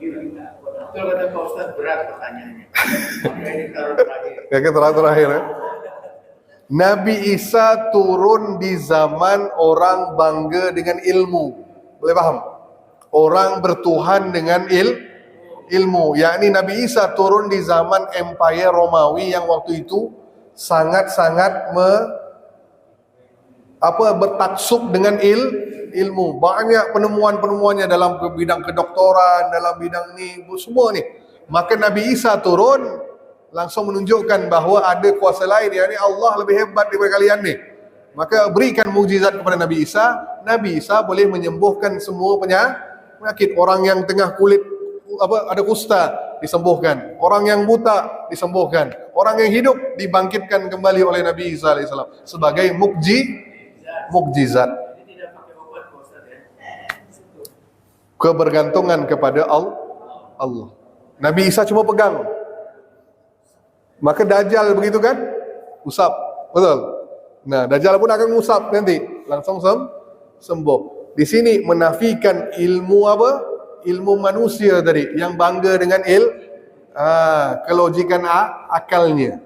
Betul kata Pak Ustaz berat pertanyaannya. Taruh terakhir. Terakhir ya. Nabi Isa turun di zaman orang bangga dengan ilmu. Boleh paham? Orang bertuhan dengan il ilmu. Yakni Nabi Isa turun di zaman Empire Romawi yang waktu itu sangat-sangat me, apa bertaksub dengan il ilmu. Banyak penemuan-penemuannya dalam bidang kedoktoran, dalam bidang ni semua ni. Maka Nabi Isa turun langsung menunjukkan bahawa ada kuasa lain yang ni Allah lebih hebat daripada kalian ni. Maka berikan mukjizat kepada Nabi Isa, Nabi Isa boleh menyembuhkan semua penyakit. Orang yang tengah kulit apa ada kusta disembuhkan, orang yang buta disembuhkan, orang yang hidup dibangkitkan kembali oleh Nabi Isa alaihissalam sebagai mukji mukjizat. Jadi tidak pakai obat Pak Ustaz ya. Kebergantungan kepada Al- Allah. Nabi Isa cuma pegang. Maka Dajjal begitu kan? Usap. Betul? Nah, Dajjal pun akan usap nanti. Langsung sem sembuh. Di sini menafikan ilmu apa? Ilmu manusia tadi yang bangga dengan il ah, kelojikan a- akalnya.